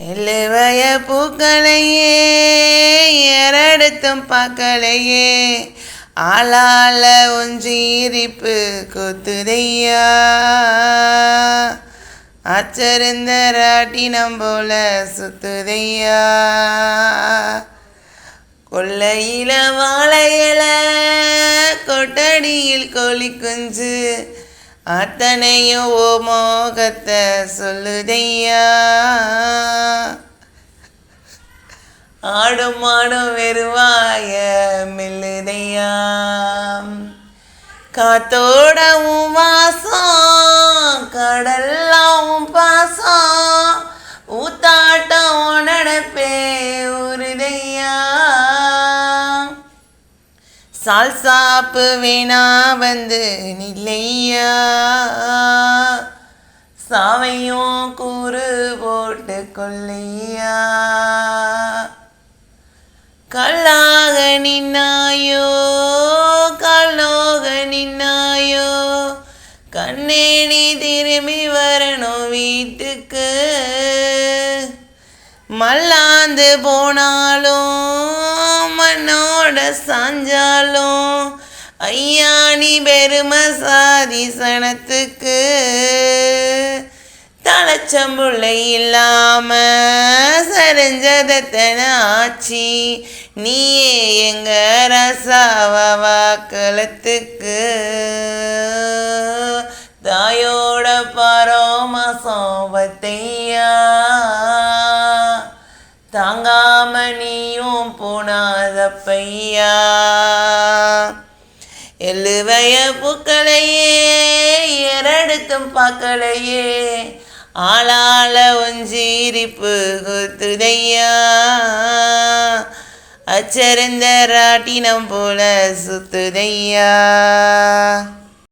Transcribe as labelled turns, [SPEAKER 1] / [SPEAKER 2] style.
[SPEAKER 1] எல்லைவய பூக்களையே எரடுத்தும் பார்க்கலையே ஆளால உஞ்சீரிப்பு கொத்துதையா. அச்சருந்த ராட்டினம் போல சுத்துதையா. கொள்ளையில வாழையில கொட்டடியில் கோழி குஞ்சு அத்தனையும் ஓ மோகத்தை சொல்லுதையா? ஆடும் ஆடும் வெறுவாய மெல்லுதையா? காத்தோடவும் வாசம் சால் சாப்பு வேணா வந்து நில்லையா? சாவையும் கூறு போட்டு கொள்ளையா கல்லாக நின்னாயோ? கல்லோக நின்னாயோ? கண்ணே திரும்பி வரணும் வீட்டுக்கு. மல்லாந்து போனா சாஞ்சாலும் ஐயாணி பெரும பெருமை சாதி சனத்துக்கு தலைச்சம்புள்ளை இல்லாம சரிஞ்சதத்தன ஆச்சி நீயே எங்க ரசாவ வாக்களத்துக்கு தாயோட பரோம சோபத்தை அப்பையா பையா எழுவைய பூக்களையே எரடுத்தும் பார்க்கலையே ஆளால ஒஞ்சீரிப்பு குத்துதையா? அச்சரிந்த ராட்டினம் போல சுத்துதையா?